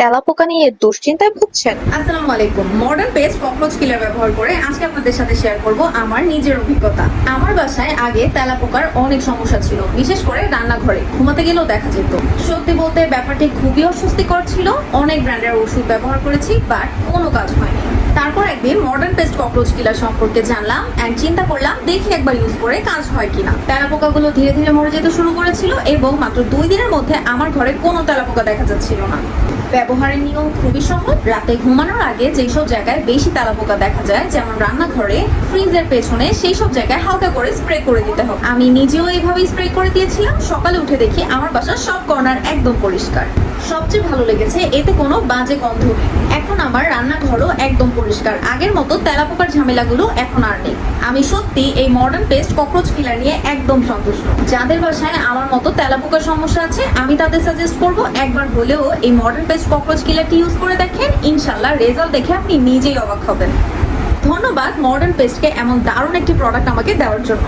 তেলাপোকা নিয়ে দুশ্চিন্তায় ভুগছেন? আসসালামু আলাইকুম। মডার্ন পেস্ট ককরোচ কিলার ব্যবহার করে আজকে আপনাদের সাথে শেয়ার করব আমার নিজের অভিজ্ঞতা। আমার বাসায় আগে তেলাপোকার অনেক সমস্যা ছিল, বিশেষ করে রান্নাঘরে। ঘুমাতে গেলেও দেখা যেত। সত্যি বলতে ব্যাপারটি খুবই অস্বস্তিকর ছিল। অনেক ব্র্যান্ডের ওষুধ ব্যবহার করেছি বাট কোনো কাজ হয়নি। তারপর একদিন মডার্ন পেস্ট ককরোচ কিলার সম্পর্কে জানলাম এন্ড চিন্তা করলাম, দেখি একবার ইউজ করে কাজ হয় কিনা। তেলা তেলাপোকাগুলো ধীরে ধীরে মরে যেতে শুরু করেছিল এবং মাত্র দুই দিনের মধ্যে আমার ঘরে কোনো তেলাপোকা দেখা যাচ্ছিল না। ব্যবহারের নিয়ম খুবই সহজ। রাতে ঘুমানোর আগে যেসব জায়গায় বেশি তেলাপোকা দেখা যায়, যেমন রান্নাঘরে, ফ্রিজের পেছনে সেই সব জায়গায় হালকা করে স্প্রে করে দিতে হবে। আমি নিজেও এইভাবে স্প্রে করে দিয়েছিলাম। সকালে উঠে দেখি আমার বাসার সব কর্নার একদম পরিষ্কার। সবচেয়ে ভালো লেগেছে, এতে কোনো বাজে গন্ধ নেই। এখন আমার রান্নাঘরও একদম পরিষ্কার। আগের মতো তেলাপোকার ঝামেলাগুলো এখন আর নেই। আমি সত্যি এই মডার্ন পেস্ট ককরোচ কিলার নিয়ে একদম সন্তুষ্ট। যাদের বাসায় আমার মতো তেলাপোকার সমস্যা আছে, আমি তাদের সাজেস্ট করব একবার হলেও এই মডার্ন পেস্ট ককরোচ কিলারটি ইউজ করে দেখেন। ইনশাল্লাহ রেজাল্ট দেখে আপনি নিজেই অবাক হবেন। ধন্যবাদ মডার্ন পেস্টকে এমন দারুণ একটি প্রোডাক্ট আমাকে দেওয়ার জন্য।